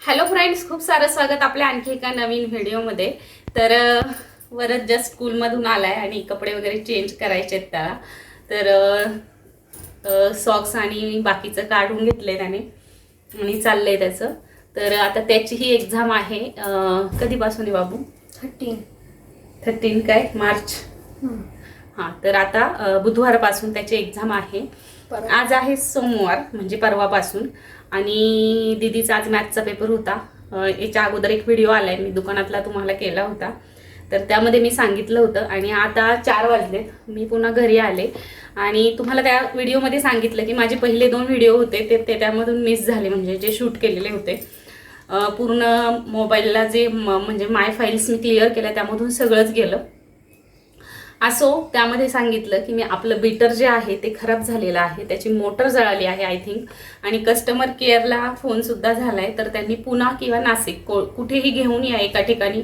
Hello friends खूप सारं स्वागत आपल्या आणखी एका नवीन व्हिडिओमध्ये. तर वरच जस्ट स्कूलमधून आलाय आणि कपडे वगैरे चेंज करायचे आहेत त्याला. तर सॉक्स आणि बाकीचं काढून घेतलंय त्याने. आणि चाललंय त्याचं. तर आता त्याची ही एक्झाम आहे कधीपासून आहे बाबू? थर्टीन थर्टीन काय? मार्च हां तर आता बुधवारपासून त्याची एक्झाम आहे. आज आहे सोमवार म्हणजे परवापासून. आणि दिदीचा आज मॅथचा पेपर होता. याच्या अगोदर एक व्हिडिओ आलाय मी दुकानातला तुम्हाला केला होता. तर त्यामध्ये मी सांगितलं होतं आणि आता चार वाजलेत मी पुन्हा घरी आले. आणि तुम्हाला त्या व्हिडिओमध्ये सांगितलं की माझे पहिले दोन व्हिडिओ होते ते ते त्यामधून मिस झाले म्हणजे जे शूट केलेले होते. पूर्ण मोबाईलला जे म- म्हणजे माय फाईल्स मी क्लिअर केल्या त्यामधून सगळंच गेलं. असो त्यामध्ये सांगितलं की मी आपलं बीटर जे आहे ते खराब झालेलं आहे त्याची मोटर जळाली आहे आय थिंक आणि कस्टमर केअरला फोनसुद्धा झाला आहे तर त्यांनी पुन्हा किंवा नाशिक को कुठेही घेऊन या एका ठिकाणी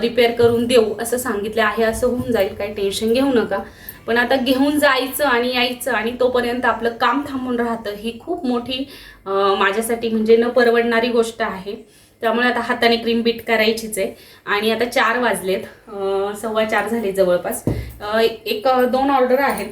रिपेअर करून देऊ असं सांगितलं आहे असं होऊन जाईल काही टेन्शन घेऊ नका. पण आता घेऊन जायचं आणि यायचं आणि तोपर्यंत आपलं काम थांबून राहतं ही खूप मोठी माझ्यासाठी म्हणजे न परवडणारी गोष्ट आहे. त्यामुळे आता हाताने क्रीम बीट करायचीच आहे. आणि आता चार वाजलेत. सव्वा चार झाले जवळपास. एक दोन ऑर्डर आहेत.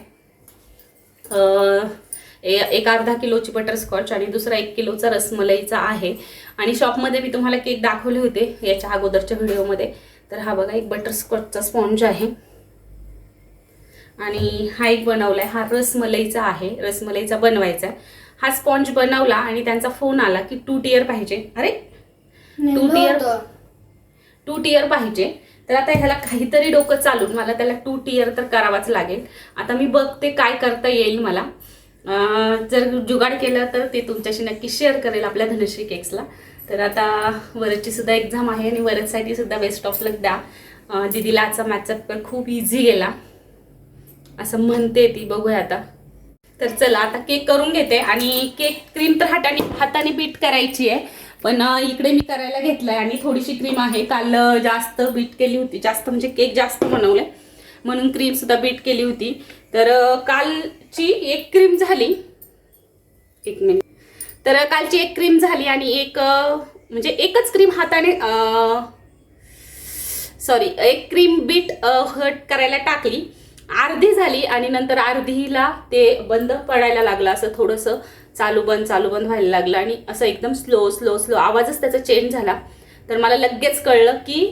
ए- एक अर्धा किलोची बटरस्कॉच आणि दुसरा एक किलोचा रसमलाईचा आहे. आणि शॉपमध्ये मी तुम्हाला केक दाखवले होते याच्या अगोदरच्या व्हिडिओमध्ये तर हा बघा एक बटरस्कॉचचा स्पॉन्ज आहे. आणि हा एक बनवला आहे हा रसमलाईचा आहे. रसमलाईचा बनवायचा आहे. हा स्पॉन्ज बनवला आणि त्यांचा फोन आला की टू टियर पाहिजे. अरे टू टियर टू टियर पाहिजे. तर आता ह्याला काहीतरी डोकं चालून मला त्याला टू टियर तर करावाच लागेल. आता मी बघते काय करता येईल मला. जर जुगाड केलं तर ते तुमच्याशी नक्की शेअर करेल आपल्या धनश्री केक्सला तर आता वरची सुद्धा एक्झाम आहे आणि वरचसाठी सुद्धा बेस्ट ऑफ लक द्या. दीदीला आजचा मॅथचा पेपर खूप इझी गेला. असं म्हणते ती बघूया आता. तर चला आता केक करून घेते आणि केक क्रीम तर हाताने हाताने बीट करायची आहे. पण इकडे मी करायला घेतलाय आणि थोडीशी क्रीम आहे. काल जास्त बीट केली होती. जास्त म्हणजे केक जास्त बनवले म्हणून क्रीम सुद्धा बीट केली होती. तर कालची एक क्रीम झाली. एक मिनिट तर कालची एक क्रीम झाली आणि एक म्हणजे एकच क्रीम हाताने सॉरी एक क्रीम बीट हट करायला टाकली. अर्धी झाली आणि नंतर अर्धीला ते बंद पडायला लागलं असं थोडंसं. चालू बंद चालू बंद व्हायला लागलं आणि असं एकदम स्लो स्लो स्लो आवाजच त्याचा चेंज झाला. तर मला लगेच कळलं की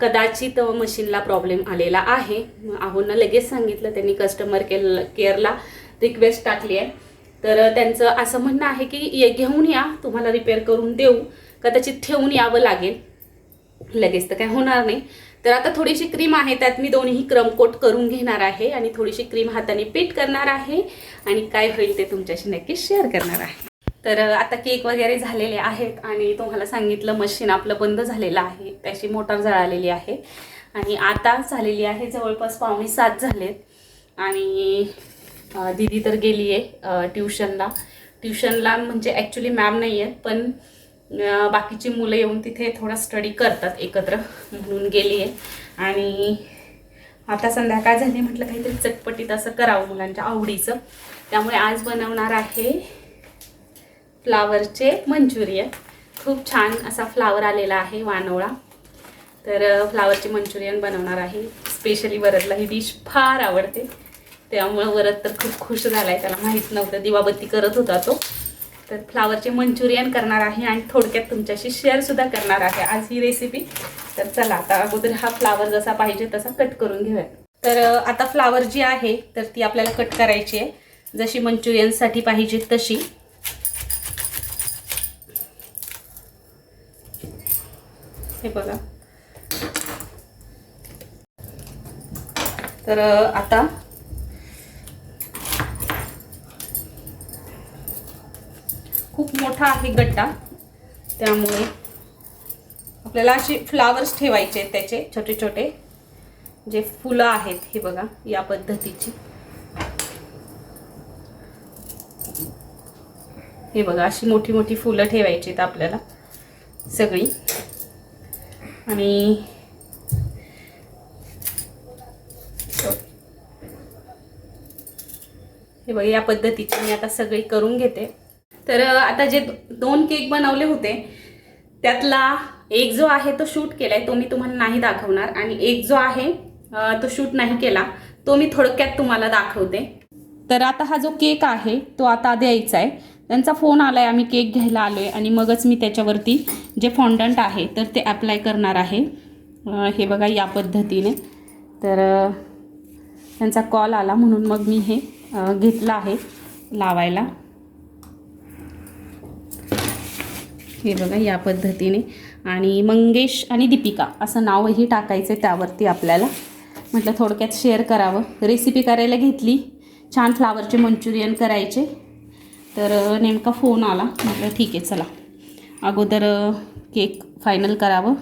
कदाचित मशीनला प्रॉब्लेम आलेला आहे. आहोंना लगेच सांगितलं त्यांनी कस्टमर केअर केअरला रिक्वेस्ट टाकली आहे. तर त्यांचं असं म्हणणं आहे की ये घेऊन या तुम्हाला रिपेअर करून देऊ. कदाचित ठेवून यावं लागेल. लगेच तर काय होणार नाही. तर आता थोडीशी क्रीम आहे त्यात मी दोन्ही क्रम कोट करून घेणार आहे आणि थोडीशी क्रीम हाताने पीट करणार आहे आणि काय होईल ते तुमच्याशी नक्की शेअर करणार आहे. तर आता केक वगैरे झालेले आहेत आणि तुम्हाला सांगितलं मशीन आपलं बंद झालेलं आहे त्याची मोटार जळालेली आहे आणि आता झालेली आहे जवळपास पावणे सात झालेत आणि दीदी तर गेली आहे ट्युशनला ट्युशनला म्हणजे ॲक्च्युली मॅम नाही आहेत पण बाकीची मुलं येऊन तिथे थोडा स्टडी करतात एकत्र म्हणून गेली आहे आणि आता संध्याकाळ झाली म्हटलं काहीतरी चटपटीत असं करावं मुलांच्या आवडीचं. त्यामुळे आज बनवणार आहे फ्लावरचे मंचुरियन. खूप छान असा फ्लावर आलेला आहे वानोळा. तर फ्लावरचे मंचुरियन बनवणार आहे. स्पेशली वरदला ही डिश फार आवडते. त्यामुळं वरद तर खूप खुश झाला आहे त्याला माहीत नव्हतं. दिवाबत्ती करत होता तो. तर फ्लावरचे मंचुरियन करणार आहे आणि थोडक्यात तुमच्याशी शेअरसुद्धा करणार आहे. आज ही रेसिपी तर चला आता अगोदर हा फ्लावर जसा पाहिजे तसा कट करून घेऊया तर आता फ्लावर जी आहे तर ती आपल्याला कट करायची आहे. जशी मंचुरियनसाठी पाहिजे तशी. हे बघा. तर आता खूप मोठा आहे गड्डा त्यामुळे आपल्याला असे फ्लावर्स ठेवायचे आहेत त्याचे छोटे छोटे. जे फुलं आहेत हे बघा या पद्धतीची. हे बघा अशी मोठी मोठी फुलं ठेवायची आहेत आपल्याला सगळी. आणि हे बघा या पद्धतीची मी आता सगळी करून घेते. तर आता जे दोन केक बनवले होते त्यातला एक जो आहे तो शूट केलाय तो मी तुम्हाला नाही दाखवणार. आणि एक जो आहे तो शूट नाही केला तो मी थोडक्यात तुम्हाला दाखवते. तर आता हा जो केक आहे तो आता द्यायचा आहे त्यांचा फोन आलाय आम्ही केक घ्यायला आलो आहे आणि मगच मी त्याच्यावरती जे फॉन्डंट आहे तर ते अप्लाय करणार आहे. हे बघा या पद्धतीने. तर त्यांचा कॉल आला म्हणून मग मी हे घेतलं आहे लावायला. हे बघा या पद्धतीने. आणि मंगेश आणि दीपिका असं नावही टाकायचं आहे त्यावरती आपल्याला. म्हटलं थोडक्यात शेअर करावं. रेसिपी करायला घेतली. छान फ्लावरचे मंचुरियन करायचे. तर नेमका फोन आला. म्हटलं ठीक आहे चला. अगोदर केक फायनल करावं.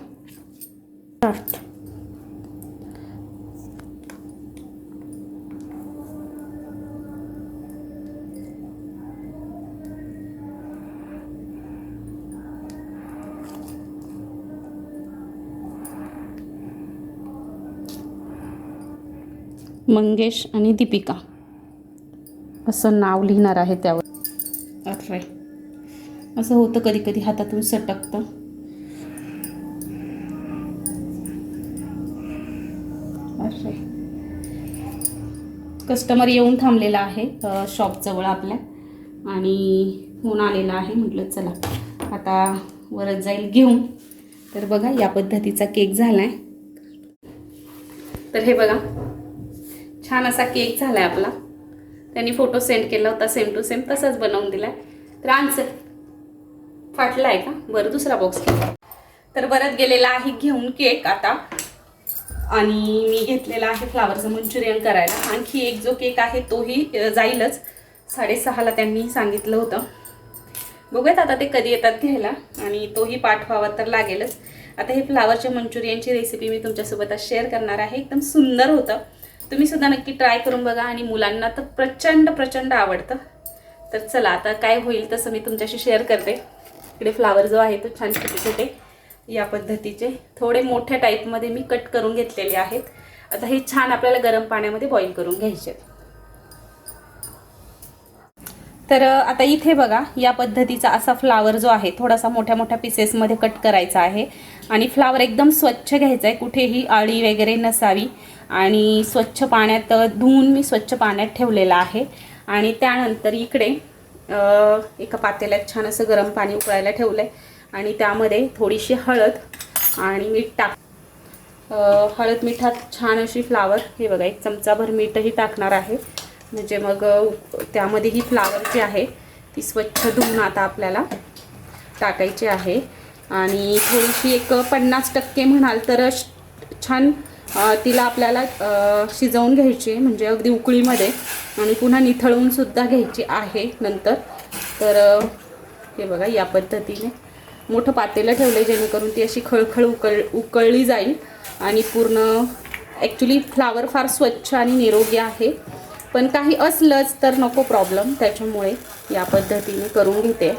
मंगेश आणि दीपिका. असं नाव लिहिणार आहे त्यावर. अरे. असं होतं कधी कधी हातातून सटकतं. अरे. कस्टमर येऊन थांबलेला आहे शॉपजवळ आपल्या. आणि फोन आलेला आहे म्हटलं चला आता वरच जाईल घेऊन. तर बघा या पद्धतीचा केक झाला आहे तर हे बघा छान असा केक झाला आहे आपला. त्यांनी फोटो सेंड केला होता सेम टू सेम तसाच बनवून दिला आहे तर आन्सर फाटला आहे का? बरं दुसरा बॉक्स तर परत गेलेला आहे घेऊन केक आता. आणि मी घेतलेला आहे फ्लावरचं मंचुरियन करायला. आणखी एक जो केक आहे तोही जाईलच. साडेसहाला त्यांनी सांगितलं होतं. बघूयात आता ते कधी येतात घ्यायला. आणि तोही पाठवावा तर लागेलच. आता हे फ्लावरच्या मंचुरियनची रेसिपी मी तुमच्यासोबत आज शेअर करणार आहे. एकदम सुंदर होतं. तुम्ही सुद्धा नक्की ट्राय करून बघा आणि मुलांना तर प्रचंड प्रचंड आवडतं. तर चला आता काय होईल तसं मी तुमच्याशी शेअर करते. इकडे फ्लावर जो आहे तो छान छोटे छोटे या पद्धतीचे थोडे मोठ्या टाईपमध्ये मी कट करून घेतलेले आहेत. आता हे छान आपल्याला गरम पाण्यामध्ये बॉईल करून घ्यायचे आहेत. तर आता इथे बघा या पद्धतीचा असा फ्लावर जो आहे थोडासा मोठ्या मोठ्या पीसेसमध्ये कट करायचा आहे. आणि फ्लावर एकदम स्वच्छ घ्यायचा आहे. कुठेही अळी वगैरे नसावी. आणि स्वच्छ पाण्यात धुवून मी स्वच्छ पाण्यात ठेवलेला आहे. आणि त्यानंतर इकडे एका पातेल्यात छान असं गरम पाणी उकळायला ठेवलं आहे आणि त्यामध्ये थोडीशी हळद आणि मीठ टाक हळद मिठात छान अशी फ्लावर हे बघा एक चमचाभर मीठही टाकणार आहे. म्हणजे मग त्यामध्ये ही फ्लावर जी आहे ती स्वच्छ धुवून आता आपल्याला टाकायची आहे. आणि थोडीशी एक पन्नास टक्के म्हणाल तर छान तिला आपल्याला शिजवून घ्यायची म्हणजे अगदी उकळीमध्ये आणि पुन्हा निथळूनसुद्धा घ्यायची आहे नंतर. तर हे बघा या पद्धतीने. मोठं पातेलं ठेवलं आहे जेणेकरून ती अशी खळखळ उकळ उकळली जाईल. आणि पूर्ण ॲक्च्युली फ्लावर फार स्वच्छ आणि निरोगी आहे. पण काही असलंच तर नको प्रॉब्लेम त्याच्यामुळे या पद्धतीने करून घेते.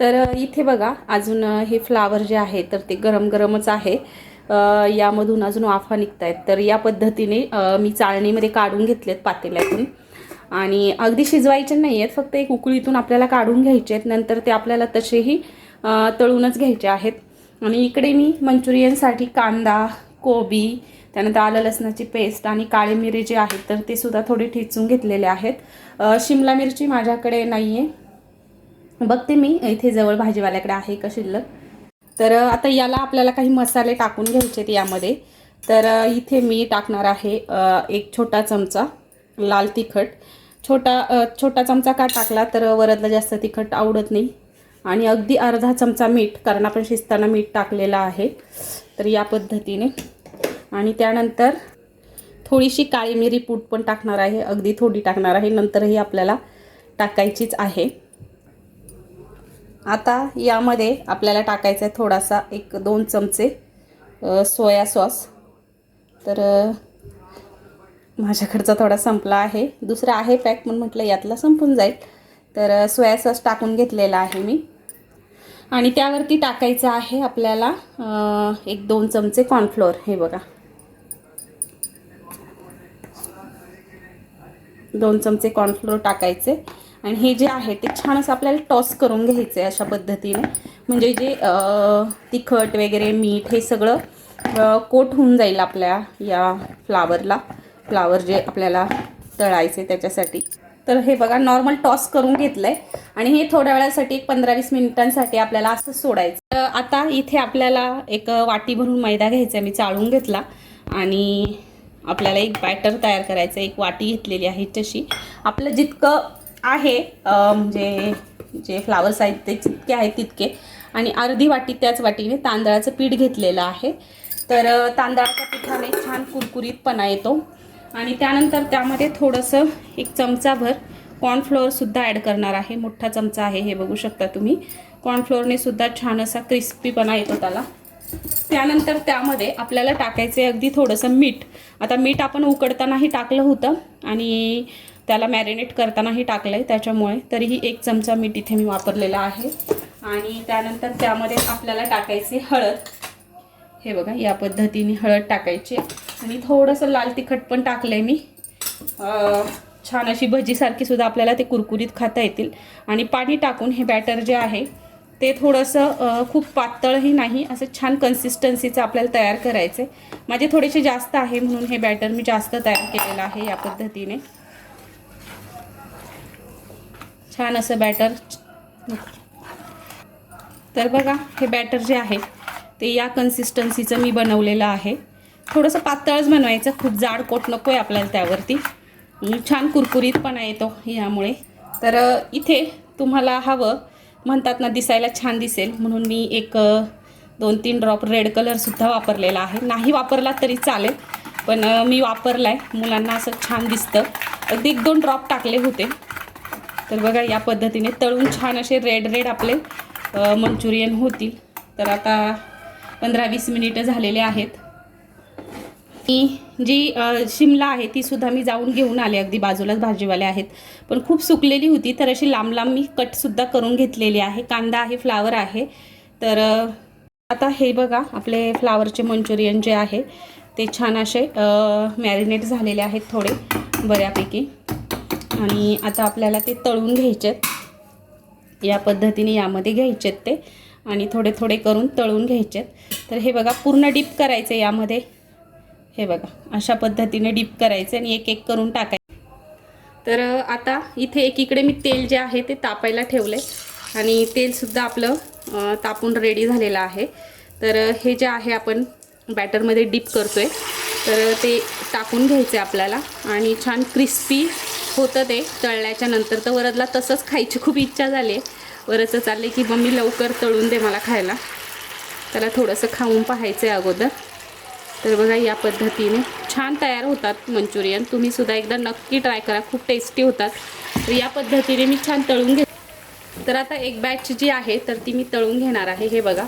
तर इथे बघा अजून हे फ्लावर जे आहे तर ते गरम गरमच आहे. यामधून अजून वाफा निघत आहेत तर या पद्धतीने मी चाळणीमध्ये काढून घेतलेत पातेल्यातून. आणि अगदी शिजवायचे नाही आहेत फक्त एक उकळीतून आपल्याला काढून घ्यायचे आहेत नंतर ते आपल्याला तसेही तळूनच घ्यायचे आहेत. आणि इकडे मी मंचुरियनसाठी कांदा कोबी त्यानंतर आलं लसणाची पेस्ट आणि काळे मिरे जे आहेत तर ते सुद्धा थोडी ठेचून घेतलेले आहेत. शिमला मिरची माझ्याकडे नाही आहे बघते मी इथे जवळ भाजीवाल्याकडे आहे का शिल्लक? तर आता याला आपल्याला काही मसाले टाकून घ्यायचे आहेत यामध्ये. तर इथे मी टाकणार आहे एक छोटा चमचा लाल तिखट. छोटा छोटा चमचा का टाकला तर वरदला जास्त तिखट आवडत नाही. आणि अगदी अर्धा चमचा मीठ कारण आपण शिजताना मीठ टाकलेलं आहे तर या पद्धतीने. आणि त्यानंतर थोडीशी काळी मिरी पूट पण टाकणार आहे अगदी थोडी टाकणार आहे नंतरही आपल्याला टाकायचीच आहे. आता यामध्ये आपल्याला टाकायचा आहे थोडासा एक दोन चमचे सोया सॉस. तर माझ्याकडचा थोडा संपला आहे. दुसरा आहे पॅक म्हणून म्हटलं यातला संपून जाईल. तर सोया सॉस टाकून घेतलेला आहे मी. आणि त्यावरती टाकायचं आहे आपल्याला एक दोन चमचे कॉर्नफ्लोअर हे बघा. दोन चमचे कॉर्नफ्लोअर टाकायचे. आणि हे जे आहे ते छान असं आपल्याला टॉस करून घ्यायचं आहे अशा पद्धतीने. म्हणजे जे तिखट वगैरे मीठ हे सगळं कोट होऊन जाईल आपल्या या फ्लावरला. फ्लावर जे आपल्याला तळायचे त्याच्यासाठी. तर हे बघा नॉर्मल टॉस करून घेतलं आहे आणि हे थोड्या वेळासाठी एक पंधरा वीस मिनिटांसाठी आपल्याला असं सोडायचं. तर आता इथे आपल्याला एक वाटी भरून मैदा घ्यायचा आहे मी चाळून घेतला. आणि आपल्याला एक बॅटर तयार करायचं आहे. एक वाटी घेतलेली आहे तशी आपलं जितकं आहे म्हणजे जे फ्लावर्स आहेत ते जितके आहेत तितके. आणि अर्धी वाटी त्याच वाटीने तांदळाचं पीठ घेतलेलं आहे. तर तांदळाच्या पिठाने छान कुरकुरीतपणा येतो. आणि त्यानंतर त्यामध्ये थोडंसं एक चमचाभर कॉर्नफ्लोअरसुद्धा ॲड करणार आहे. मोठा चमचा आहे हे बघू शकता तुम्ही. कॉर्नफ्लोअरने सुद्धा छान असा क्रिस्पीपणा येतो त्याला. त्यानंतर त्यामध्ये आपल्याला टाकायचे अगदी थोडंसं मीठ. आता मीठ आपण उकडतानाही टाकलं होतं आणि त्याला मॅरिनेट करतानाही टाकलं आहे त्याच्यामुळे तरीही एक चमचा मीठ इथे मी वापरलेला आहे. आणि त्यानंतर त्यामध्ये आपल्याला टाकायचे हळद. हे बघा या पद्धतीने हळद टाकायची. आणि थोडंसं लाल तिखट पण टाकलं आहे मी छान अशी भजीसारखी सुद्धा आपल्याला ते कुरकुरीत खाता येतील. आणि पाणी टाकून हे बॅटर जे आहे ते थोडंसं खूप पातळही नाही असं छान कन्सिस्टन्सीचं आपल्याला तयार करायचं आहे माझे थोडेसे जास्त आहे म्हणून हे बॅटर मी जास्त तयार केलेलं आहे या पद्धतीने. छान असं बॅटर तर बघा हे बॅटर जे आहे ते या कन्सिस्टन्सीचं मी बनवलेलं आहे. थोडंसं पातळच बनवायचं खूप जाड कोट नको आहे आपल्याला त्यावरती. छान कुरकुरीतपणा येतो यामुळे. तर इथे तुम्हाला हवं म्हणतात ना दिसायला छान दिसेल. म्हणून मी एक दोन तीन ड्रॉप रेड कलरसुद्धा वापरलेला आहे. नाही वापरला तरी चालेल पण मी वापरला आहे मुलांना असं छान दिसतं. अगदी एक दोन ड्रॉप टाकले होते. तर बघा या पद्धतीने तळून छान असे रेड रेड आपले मंचुरियन होतील. तर आता पंधरा वीस मिनिटं झालेले आहेत. ही जी शिमला आहे ती सुद्धा मी जाऊन घेऊन आले. अगदी बाजूलाच भाजीवाले आहेत. पण खूप सुकलेली होती तर अशी लांब लांब मी कटसुद्धा करून घेतलेली आहे. कांदा आहे फ्लावर आहे. तर आता हे बघा आपले फ्लावरचे मंचुरियन जे आहे ते छान असे मॅरिनेट झालेले आहेत थोडे बऱ्यापैकी. आणि आता आपल्याला ते तळून घ्यायचे आहेत. या पद्धतीने यामध्ये घ्यायचे आहेत ते. आणि थोडे थोडे करून तळून घ्यायचे आहेत. तर हे बघा पूर्ण डीप करायचं यामध्ये. हे बघा अशा पद्धतीने डीप करायचं आणि एक एक करून टाकायचं. तर आता इथे एकीकडे मी तेल जे आहे ते तापायला ठेवले. आणि तेलसुद्धा आपलं तापून रेडी झालेलं आहे. तर हे जे आहे आपण बॅटरमध्ये डीप करतो आहे तर ते टाकून घ्यायचं आहे आपल्याला. आणि छान क्रिस्पी होतं ते. तळल्याच्या नंतर तर वरदला तसंच खायची खूप इच्छा झाली. आहे वरचं चालले की मम्मी लवकर तळून दे मला खायला. त्याला थोडंसं खाऊन पाहायचं आहे अगोदर. तर बघा या पद्धतीने छान तयार होतात मंचुरियन. तुम्ही सुद्धा एकदा नक्की ट्राय करा. खूप टेस्टी होतात. तर या पद्धतीने मी छान तळून घे तर आता एक बॅच जी आहे तर ती मी तळून घेणार आहे. हे बघा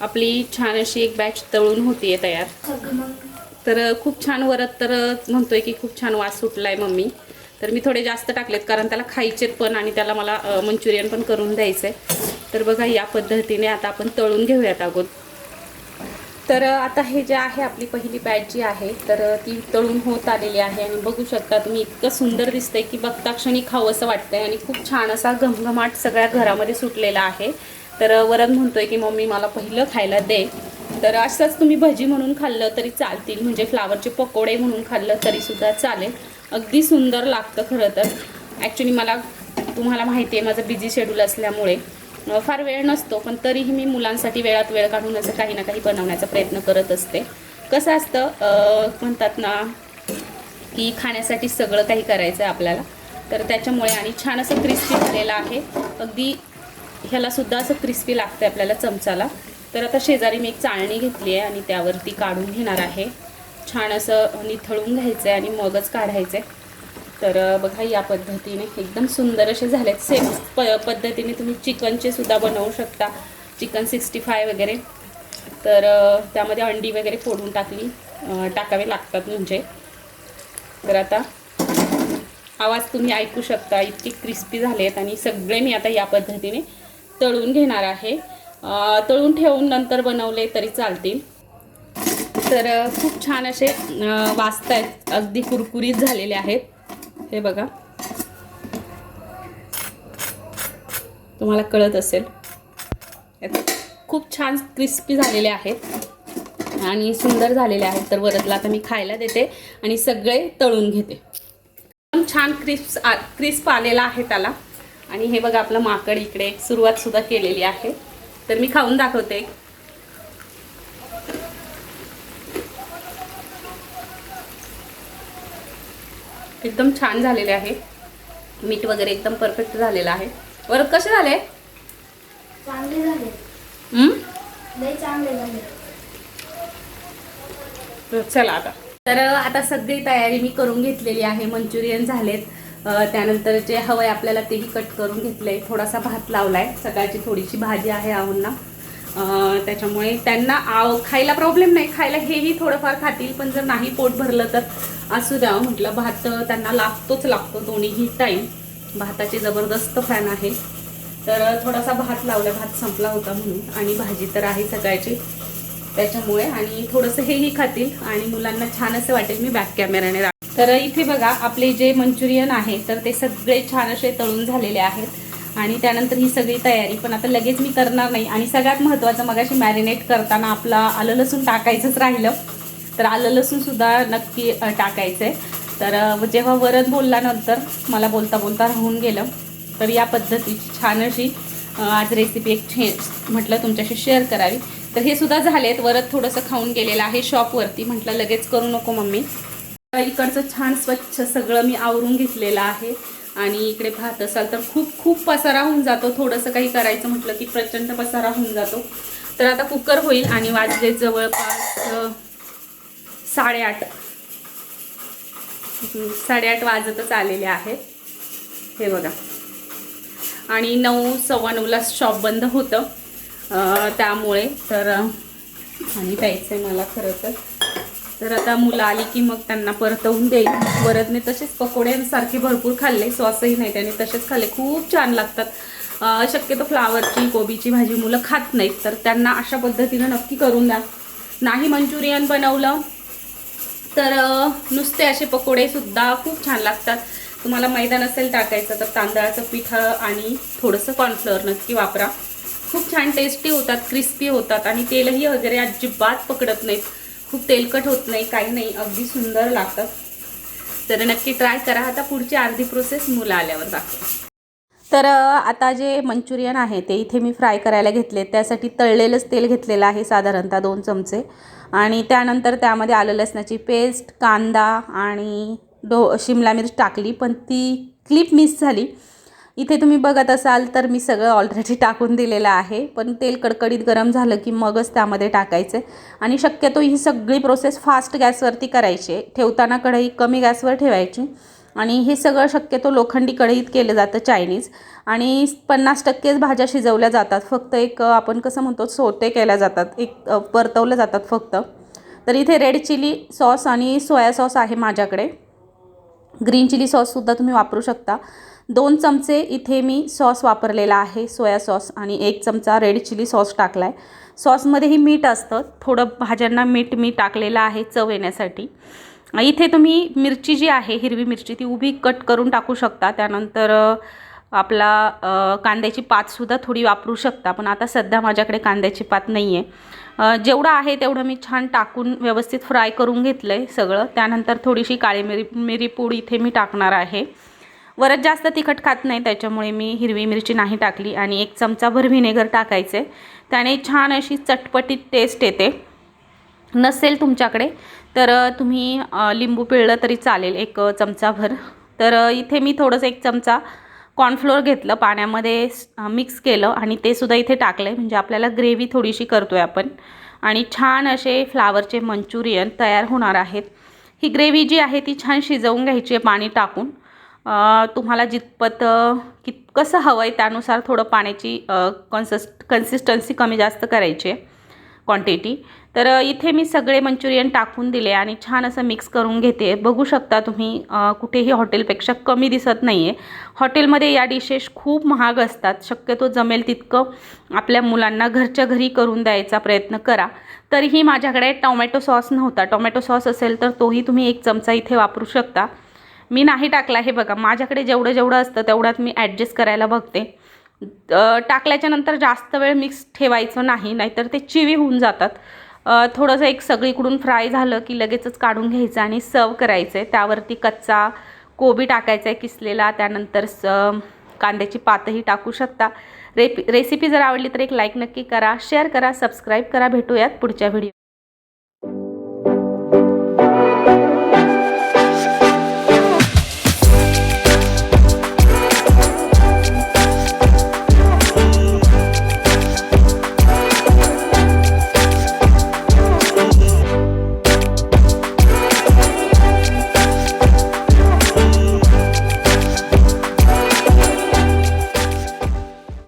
आपली छान अशी एक बॅच तळून होतीये तयार. तर खूप छान वरत तर म्हणतोय की खूप छान वास सुटलाय मम्मी. तर मी थोडे जास्त टाकलेत कारण त्याला खायचेत पण आणि त्याला मला मंचुरियन पण करून द्यायचं आहे तर बघा या पद्धतीने आता आपण तळून घेऊयात अगोदर तर आता हे जे आहे आपली पहिली बॅच जी आहे तर ती तळून होत आलेली आहे आणि बघू शकता तुम्ही इतकं सुंदर दिसतंय की बघता क्षणी खावं असं वाटतंय आणि खूप छान असा घमघमाट सगळ्या घरामध्ये सुटलेला आहे. तर अ, वरण म्हणतोय की मम्मी मला पहिलं खायला दे. तर असंच तुम्ही भजी म्हणून खाल्लं तरी चालतील म्हणजे फ्लावरचे पकोडे म्हणून खाल्लं तरीसुद्धा चालेल. अगदी सुंदर लागतं खरं तर. ॲक्च्युली मला तुम्हाला माहिती आहे माझं बिझी शेड्यूल असल्यामुळे फार वेळ नसतो पण तरीही मी मुलांसाठी वेळात वेळ काढून असं काही ना काही बनवण्याचा प्रयत्न करत असते. कसं असतं म्हणतात ना की खाण्यासाठी सगळं काही करायचं आहे आपल्याला. तर त्याच्यामुळे आणि छान असं क्रिस्पी झालेलं आहे. अगदी ह्यालासुद्धा असं क्रिस्पी लागतं आपल्याला चमचाला. तर आता शेजारी मी एक चाळणी घेतली आहे आणि त्यावरती काढून घेणार आहे. छान असं निथळून घ्यायचं आहे आणि मगच काढायचं आहे तर बघा या पद्धतीने एकदम सुंदर असे झालेत सेम प पद्धतीने तुम्ही चिकनचे सुद्धा बनवू शकता. चिकन सिक्स्टी फाय वगैरे. तर त्यामध्ये अंडी वगैरे फोडून टाकली टाकावे लागतात म्हणजे. तर आता आवाज तुम्ही ऐकू शकता इतके क्रिस्पी झाले आहेत आणि सगळे मी आता या पद्धतीने तळून घेणार आहे. तळून ठेवून नंतर बनवले तरी चालतील. तर खूप छान असे अ, वाजत आहेत अगदी कुरकुरीत झालेले आहेत. हे बघा. तुम्हाला कळत असेल. खूप छान क्रिस्पी झालेले आहेत आणि सुंदर झालेले आहेत. तर वरदला आता मी खायला देते आणि सगळे तळून घेते. एकदम छान क्रिस्प आ क्रिस्प आलेला आहे त्याला. आणि हे बघा आपलं माकड इकडे एक सुरुवात सुद्धा केलेली आहे. तर मी खाऊन दाखवते. एकदम छान झालेले आहे. मीठ वगैरे एकदम परफेक्ट झालेलं आहे. बरं कसे झाले? चांगले झाले. चला आता. तर आता सगळी तयारी मी करून घेतलेली आहे. मंचुरियन झालेत. त्यानंतर जे हवंय आपल्याला तेही कट करून घेतलंय. थोडासा भात लावलाय. सकाळची थोडीशी भाजी आहे आहूंना त्याच्यामुळे त्यांना आव खायला प्रॉब्लेम नाही. खायला हेही थोडंफार खातील पण जर नाही पोट भरलं तर असू द्या. म्हटलं भात त्यांना लागतोच लागतो. दोन्हीही टाईम भाताचे जबरदस्त फॅन आहे. तर थोडासा भात लावला. भात संपला होता म्हणून. आणि भाजी तर आहे सकाळची त्याच्यामुळे आणि थोडंसं हेही खातील. आणि मुलांना छान असं वाटेल. मी बॅक कॅमेराने तर इथे बघा आपले जे मंचुरियन आहे तर ते सगळे छान असे तळून झालेले आहेत. आणि त्यानंतर ही सगळी तयारी पण आता लगेच मी करणार नाही. आणि सगळ्यात महत्त्वाचं मगाशी मॅरिनेट करताना आपला आलं लसूण टाकायचंच राहिलं. तर आलं लसूणसुद्धा नक्की टाकायचं आहे तर जेव्हा वरत बोलल्यानंतर मला बोलता बोलता राहून गेलं. तर या पद्धतीची छान अशी आज रेसिपी एक छे म्हटलं तुमच्याशी शेअर करावी. तर हे सुद्धा झालेत. वरत थोडंसं खाऊन गेलेलं आहे शॉपवरती म्हटलं लगेच करू नको मम्मी. तर इकडचं छान स्वच्छ सगळं मी आवरून घेतलेलं आहे. आणि इकडे पाहत असाल तर खूप खूप पसारा होऊन जातो. थोडंसं काही करायचं म्हटलं की प्रचंड पसारा होऊन जातो. तर आता कुकर होईल आणि वाजले जवळपास साडेआठ. साडेआठ वाजतच आलेले आहेत हे बघा. आणि नऊ सव्वा नऊला शॉप बंद होतं. त्यामुळे तर आणि प्यायचं आहे मला खरं तर. तर आता मुलं आली की मग त्यांना परतवून देईल. वरदने तसेच पकोड्यांसारखे भरपूर खाल्ले सॉसही नाही त्याने तसेच खाल्ले. खूप छान लागतात. शक्यतो फ्लावरची कोबीची भाजी मुलं खात नाहीत तर त्यांना अशा पद्धतीनं नक्की करून द्या. नाही मंचुरियन बनवलं तर नुसते असे पकोडेसुद्धा खूप छान लागतात. तुम्हाला मैदा नसेल टाकायचं तर तांदळाचं पीठ आणि थोडंसं कॉर्नफ्लोअर नक्की वापरा. खूप छान टेस्टी होतात क्रिस्पी होतात आणि तेलही वगैरे अजिबात पकडत नाहीत. खूप तेलकट होत नाही काही नाही अगदी सुंदर लागतात तर नक्की ट्राय करा. आता पुढची अर्धी प्रोसेस मुलं आल्यावर दाखवा तर आता जे मंचुरियन आहे ते इथे मी फ्राय करायला घेतले त्यासाठी तळलेलंच तेल घेतलेलं आहे साधारणतः दोन चमचे. आणि त्यानंतर त्यामध्ये आलं लसणाची पेस्ट कांदा आणि डो शिमला मिरच टाकली. पण ती क्लिप मिस झाली. इथे तुम्ही बघत असाल तर मी सगळं ऑलरेडी टाकून दिलेलं आहे. पण तेल कडकडीत गरम झालं की मगच त्यामध्ये टाकायचं. आणि शक्यतो ही सगळी प्रोसेस फास्ट गॅसवरती करायची. ठेवताना कढई कमी गॅसवर ठेवायची. आणि हे सगळं शक्यतो लोखंडी कढईत केलं जातं चायनीज आणि पन्नास टक्केच भाज्या शिजवल्या जातात. फक्त एक आपण कसं म्हणतो सोटे केल्या जातात. एक परतवलं परतवल्या जातात फक्त. तर इथे रेड चिली सॉस आणि सोया सॉस आहे माझ्याकडे. ग्रीन चिली सॉससुद्धा तुम्ही वापरू शकता. दोन चमचे इथे मी सॉस वापरलेला आहे सोया सॉस आणि एक चमचा रेड चिली सॉस टाकला आहे सॉसमध्येही मीठ असतं थोडं भाज्यांना मीठ मी टाकलेलं आहे चव येण्यासाठी. इथे तुम्ही मिरची जी आहे हिरवी मिरची ती उभी कट करून टाकू शकता. त्यानंतर आपला कांद्याची पातसुद्धा थोडी वापरू शकता. पण आता सध्या माझ्याकडे कांद्याची पात नाही आहे जेवढं आहे तेवढं मी छान टाकून व्यवस्थित फ्राय करून घेतलं आहे सगळं. त्यानंतर थोडीशी काळी मिरी मिरी पूड इथे मी टाकणार आहे. वरच जास्त तिखट खात नाही त्याच्यामुळे मी हिरवी मिरची नाही टाकली आणि एक चमचाभर व्हिनेगर टाकायचे. त्याने छान अशी चटपटीत टेस्ट येते. नसेल तुमच्याकडे तर तुम्ही लिंबू पिळलं तरी चालेल एक चमचाभर. तर इथे मी थोडंसं एक चमचा कॉर्नफ्लोअर घेतलं पाण्यामध्ये मिक्स केलं आणि ते सुद्धा इथे टाकलं आहे म्हणजे आपल्याला ग्रेव्ही थोडीशी करतो आहे आपण. आणि छान असे फ्लावरचे मंचुरियन तयार होणार आहेत. ही ग्रेव्ही जी आहे ती छान शिजवून घ्यायची आहे पाणी टाकून. तुम्हाला जितपत कित कसं हवं आहे त्यानुसार थोडं पाण्याची कन्सिस कन्सिस्टन्सी कमी जास्त करायची आहे क्वांटिटी तर इथे मी सगळे मंचुरियन टाकून दिले आणि छान असं मिक्स करून घेते. बघू शकता तुम्ही कुठेही हॉटेलपेक्षा कमी दिसत नाही आहे हॉटेलमध्ये या डिशेस खूप महाग असतात. शक्यतो जमेल तितकं आपल्या मुलांना घरच्या घरी करून द्यायचा प्रयत्न करा. तरीही माझ्याकडे टोमॅटो सॉस नव्हता. टोमॅटो सॉस असेल तर तोही तुम्ही एक चमचा इथे वापरू शकता. मी नाही टाकला हे बघा माझ्याकडे जेवढं जेवढं असतं तेवढ्यात मी ॲडजस्ट करायला बघते. टाकल्याच्यानंतर जास्त वेळ मिक्स ठेवायचं नाही नाहीतर ते चिवी होऊन जातात. थोडंसं एक सगळीकडून फ्राय झालं की लगेचच काढून घ्यायचं आणि सर्व करायचं आहे त्यावरती कच्चा कोबी टाकायचा आहे किसलेला त्यानंतर स कांद्याची पातही टाकू शकता. रेपी रेसिपी जर आवडली तर एक लाईक नक्की करा शेअर करा सबस्क्राईब करा. भेटूयात पुढच्या व्हिडिओ